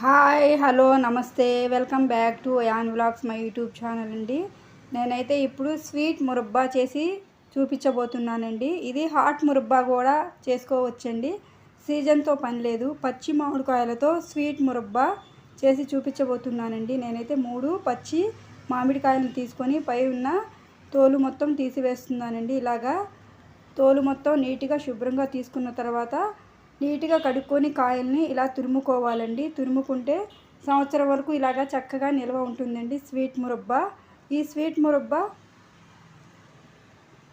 Hi hello namaste. Welcome back to an vlogs my YouTube channel అండి. నేనైతే ఇప్పుడు sweet murabba చేసి చూపించబోతున్నానండి. ఇది హాట్ మురబ్బా కూడా చేసుకోవచ్చండి. సీజన్తో పని లేదు. పచ్చి మామిడికాయలతో స్వీట్ మురబ్బా చేసి చూపించబోతున్నానండి. నేనైతే మూడు పచ్చి మామిడికాయలను తీసుకొని పై ఉన్న తోలు మొత్తం తీసివేస్తున్నానండి. ఇలాగా తోలు మొత్తం నీట్గా శుభ్రంగా తీసుకున్న తర్వాత నీట్గా కడుక్కొని కాయల్ని ఇలా తురుముకోవాలండి. తురుముకుంటే సంవత్సరం వరకు ఇలాగా చక్కగా నిల్వ ఉంటుందండి. స్వీట్ మురబ్బా. ఈ స్వీట్ మురబ్బా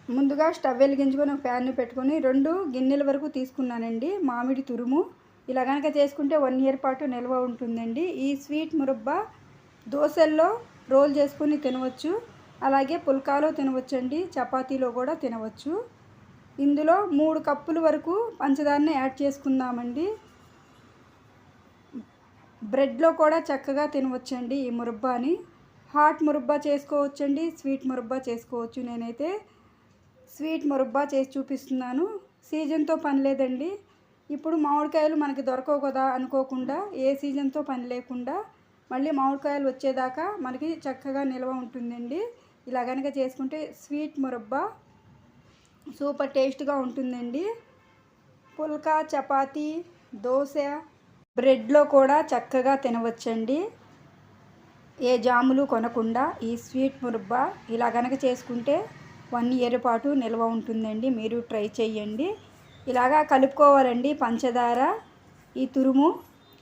ముందుగా స్టవ్ వెలిగించుకొని ఒక ప్యాన్ పెట్టుకొని రెండు గిన్నెల వరకు తీసుకున్నానండి. మామిడి తురుము. ఇలా కనుక చేసుకుంటే వన్ ఇయర్ పాటు నిల్వ ఉంటుందండి. ఈ స్వీట్ మురబ్బా దోశల్లో రోల్ చేసుకొని తినవచ్చు. అలాగే పుల్కాలో తినవచ్చండి. చపాతీలో కూడా తినవచ్చు. ఇందులో మూడు కప్పుల వరకు పంచదారని యాడ్ చేసుకుందామండి. బ్రెడ్లో కూడా చక్కగా తినవచ్చండి ఈ మురబ్బాని హాట్ మురబ్బా చేసుకోవచ్చండి స్వీట్ మురబ్బా చేసుకోవచ్చు. నేనైతే స్వీట్ మురబ్బా చేసి చూపిస్తున్నాను. సీజన్తో పని లేదండి. ఇప్పుడు మామిడికాయలు మనకి దొరకవు కదా అనుకోకుండా ఏ సీజన్తో పని లేకుండా మళ్ళీ మామిడికాయలు వచ్చేదాకా మనకి చక్కగా నిల్వ ఉంటుందండి. ఇలా కనుక చేసుకుంటే స్వీట్ మురబ్బా సూపర్ టేస్ట్గా ఉంటుందండి. పుల్కా చపాతీ దోశ బ్రెడ్లో కూడా చక్కగా తినవచ్చండి. ఏ జాములు కొనకుండా ఈ స్వీట్ మురబ్బా ఇలా కనుక చేసుకుంటే వన్ ఇయర్ పాటు నిల్వ ఉంటుందండి. మీరు ట్రై చేయండి ఇలాగా కలుపుకోవాలండి పంచదార. ఈ తురుము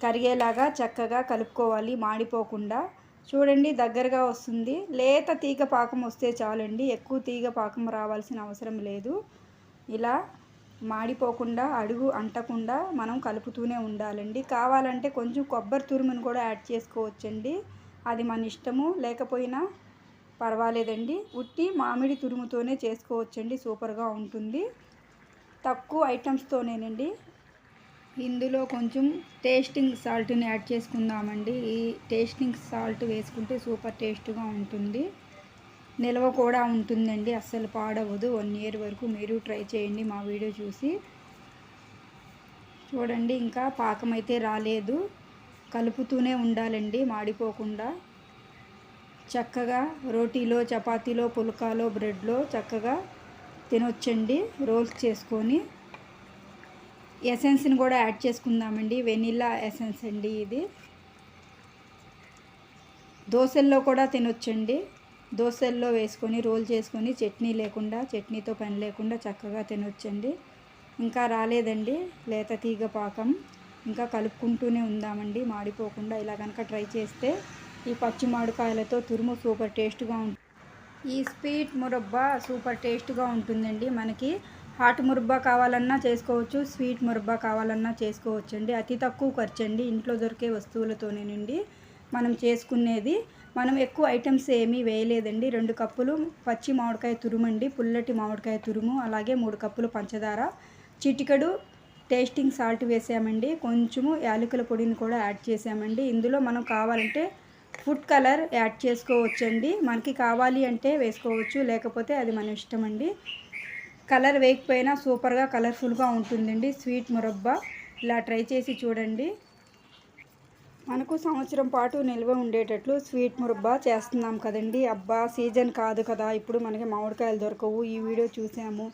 కరిగేలాగా చక్కగా కలుపుకోవాలి మాడిపోకుండా. చూడండి దగ్గరగా వస్తుంది. లేత తీగ పాకం వస్తే చాలండి. ఎక్కువ తీగ పాకం రావాల్సిన అవసరం లేదు. ఇలా మాడిపోకుండా అడుగు అంటకుండా మనం కలుపుతూనే ఉండాలండి. కావాలంటే కొంచెం కొబ్బరి తురుమును కూడా యాడ్ చేసుకోవచ్చండి. అది మన ఇష్టము. లేకపోయినా పర్వాలేదండి. ఉట్టి మామిడి తురుముతోనే చేసుకోవచ్చండి. సూపర్గా ఉంటుంది. తక్కువ ఐటమ్స్తోనేనండి. ఇందులో కొంచెం టేస్టింగ్ సాల్ట్ని యాడ్ చేసుకుందామండి. ఈ టేస్టింగ్ సాల్ట్ వేసుకుంటే సూపర్ టేస్ట్గా ఉంటుంది. నిల్వ కూడా ఉంటుందండి. అస్సలు పాడవదు. వన్ ఇయర్ వరకు మీరు ట్రై చేయండి మా వీడియో చూసి. చూడండి ఇంకా పాకం అయితే రాలేదు. కలుపుతూనే ఉండాలండి మాడిపోకుండా. చక్కగా రోటీలో చపాతీలో పుల్కాలో బ్రెడ్లో చక్కగా తినొచ్చండి. రోల్స్ చేసుకొని ఎసెన్స్ని కూడా యాడ్ చేసుకుందామండి. వెనిలా ఎసెన్స్ అండి ఇది. దోశల్లో కూడా తినొచ్చండి. దోశల్లో వేసుకొని రోల్ చేసుకొని చట్నీ లేకుండా చట్నీతో పని లేకుండా చక్కగా తినొచ్చండి. ఇంకా రాలేదండి. లేత తీగ పాకం ఇంకా కలుపుకుంటూనే ఉందామండి. మాడిపోకుండా ఇలా కనుక ట్రై చేస్తే ఈ పచ్చి మామిడికాయలతో తురుము సూపర్ టేస్ట్గా ఉంటుంది ఈ స్వీట్ మురబ్బా సూపర్ టేస్ట్గా ఉంటుందండి. మనకి హాట్ మురబ్బా కావాలన్నా చేసుకోవచ్చు స్వీట్ మురబ్బా కావాలన్నా చేసుకోవచ్చు అండి అతి తక్కువ ఖర్చు అండి ఇంట్లో దొరికే వస్తువులతోనేనండి మనం చేసుకునేది. మనం ఎక్కువ ఐటమ్స్ ఏమీ వేయలేదండి. రెండు కప్పులు పచ్చి మామిడికాయ తురుమండి. పుల్లటి మామిడికాయ తురుము అలాగే మూడు కప్పులు పంచదార. చిటికడు టేస్టింగ్ సాల్ట్ వేసామండి. కొంచెము యాలకుల పొడిని కూడా యాడ్ చేసామండి. ఇందులో మనం కావాలంటే ఫుడ్ కలర్ యాడ్ చేసుకోవచ్చండి. మనకి కావాలి అంటే వేసుకోవచ్చు. లేకపోతే అది మన ఇష్టం అండి కలర్ వేయకపోయినా సూపర్గా కలర్ఫుల్గా ఉంటుందండి. స్వీట్ మురబ్బా. ఇలా ట్రై చేసి చూడండి. మనకు సంవత్సరం పాటు నిల్వ ఉండేటట్లు స్వీట్ మురబ్బా చేస్తున్నాం కదండి. అబ్బా సీజన్ కాదు కదా. ఇప్పుడు మనకి మామిడికాయలు దొరకవు. ఈ వీడియో చూసాము.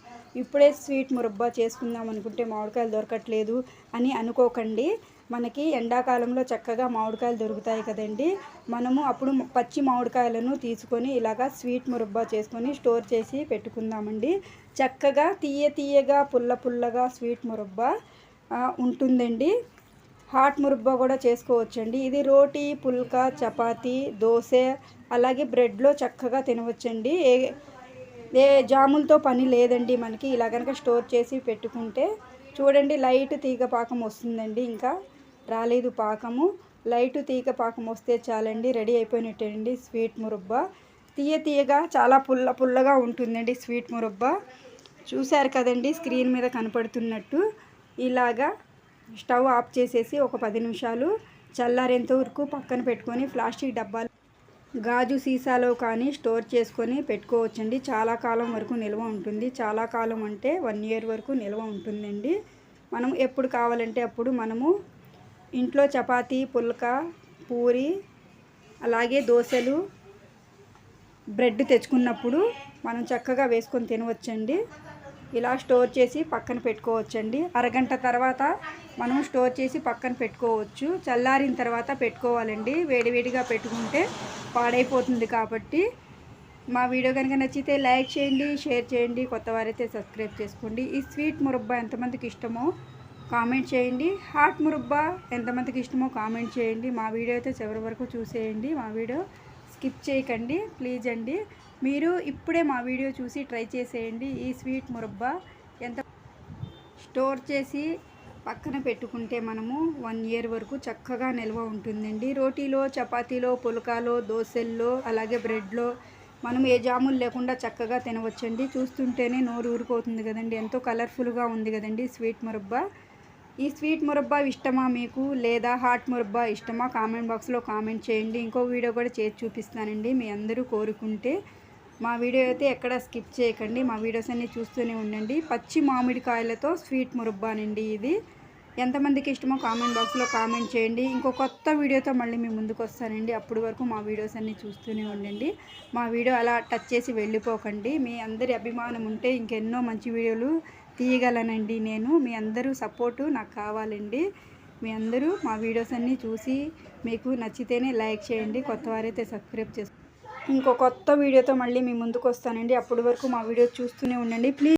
ఇప్పుడే స్వీట్ మురబ్బా చేసుకుందాం అనుకుంటే మామిడికాయలు దొరకట్లేదు అని అనుకోకండి. మనకి ఎండాకాలంలో చక్కగా మామిడికాయలు దొరుకుతాయి కదండి. మనము అప్పుడు పచ్చి మామిడికాయలను తీసుకొని ఇలాగా స్వీట్ మురబ్బా చేసుకొని స్టోర్ చేసి పెట్టుకుందామండి. చక్కగా తీయ తీయగా పుల్ల పుల్లగా స్వీట్ మురబ్బా ఉంటుందండి. హాట్ మురబ్బా కూడా చేసుకోవచ్చండి. ఇది రోటీ పుల్కా చపాతీ దోశ అలాగే బ్రెడ్లో చక్కగా తినవచ్చండి. ఏ ఏ జాములతో పని లేదండి మనకి. ఇలా కనుక స్టోర్ చేసి పెట్టుకుంటే చూడండి లైట్ తీగ పాకం వస్తుందండి ఇంకా. రాలేదు పాకము. లైట్ తీగ పాకం వస్తే చాలండి రెడీ అయిపోయినట్టండి స్వీట్ మురబ్బా. తీయ తీయగా చాలా పుల్ల పుల్లగా ఉంటుందండి స్వీట్ మురబ్బా. చూశారు కదండి స్క్రీన్ మీద కనపడుతున్నట్టు. ఇలాగా స్టవ్ ఆఫ్ చేసేసి ఒక పది నిమిషాలు చల్లారేంత వరకు పక్కన పెట్టుకొని ప్లాస్టిక్ డబ్బాలు గాజు సీసాలో కానీ స్టోర్ చేసుకొని పెట్టుకోవచ్చండి. చాలా కాలం వరకు నిల్వ ఉంటుంది. చాలా కాలం అంటే వన్ ఇయర్ వరకు నిల్వ ఉంటుందండి. మనం ఎప్పుడు కావాలంటే అప్పుడు మనము ఇంట్లో చపాతీ పుల్క పూరి అలాగే దోశలు బ్రెడ్ తెచ్చుకున్నప్పుడు మనం చక్కగా వేసుకొని తినవచ్చండి. ఇలా స్టోర్ చేసి పక్కన పెట్టుకోవచ్చండి. అరగంట తర్వాత మనం స్టోర్ చేసి పక్కన పెట్టుకోవచ్చు. చల్లారిన తర్వాత పెట్టుకోవాలండి. వేడివేడిగా పెట్టుకుంటే పాడైపోతుంది కాబట్టి. మా వీడియో కనుక నచ్చితే లైక్ చేయండి షేర్ చేయండి కొత్త వారైతే సబ్స్క్రైబ్ చేసుకోండి. ఈ స్వీట్ మురబ్బా ఎంతమందికి ఇష్టమో కామెంట్ చేయండి. హాట్ మురబ్బా ఎంతమందికి ఇష్టమో కామెంట్ చేయండి. మా వీడియో అయితే చివరి వరకు చూసేయండి. మా వీడియో స్కిప్ చేయకండి. ప్లీజ్ అండి. మీరు ఇప్పుడే మా వీడియో చూసి ట్రై చేసేయండి. ఈ స్వీట్ మురబ్బా ఎంత స్టోర్ చేసి పక్కన పెట్టుకుంటే మనము వన్ ఇయర్ వరకు చక్కగా నిల్వ ఉంటుందండి. రోటీలో చపాతీలో పులకాలో దోశల్లో అలాగే బ్రెడ్లో మనం ఏ జాములు లేకుండా చక్కగా తినవచ్చండి. చూస్తుంటేనే నోరు ఊరిపోతుంది కదండి. ఎంతో కలర్ఫుల్గా ఉంది కదండి స్వీట్ మురబ్బా. ఈ స్వీట్ మురబ్బా ఇష్టమా మీకు? లేదా హాట్ మురబ్బా ఇష్టమా? కామెంట్ బాక్స్లో కామెంట్ చేయండి. ఇంకో వీడియో కూడా చేసి చూపిస్తానండి. మీ అందరూ కోరుకుంటే మా వీడియో అయితే ఎక్కడ స్కిప్ చేయకండి. మా వీడియోస్ అన్నీ చూస్తూనే ఉండండి. పచ్చి మామిడికాయలతో స్వీట్ మురబ్బానండి ఇది. ఎంతమందికి ఇష్టమో కామెంట్ బాక్స్లో కామెంట్ చేయండి. ఇంకో కొత్త వీడియోతో మళ్ళీ మీ ముందుకు వస్తానండి. అప్పటి వరకు మా వీడియోస్ అన్నీ చూస్తూనే ఉండండి. మా వీడియో అలా టచ్ చేసి వెళ్ళిపోకండి. మీ అందరి అభిమానం ఉంటే ఇంకెన్నో మంచి వీడియోలు తీయగలనండి నేను. మీ అందరూ సపోర్టు నాకు కావాలండి. మీ అందరూ మా వీడియోస్ అన్నీ చూసి మీకు నచ్చితేనే లైక్ చేయండి. కొత్త వారైతే సబ్స్క్రైబ్ చేసుకోండి ఇంకో కొత్త వీడియోతో మళ్ళీ మీ ముందుకు వస్తానండి. అప్పటి వరకు మా వీడియో చూస్తూనే ఉండండి. ప్లీజ్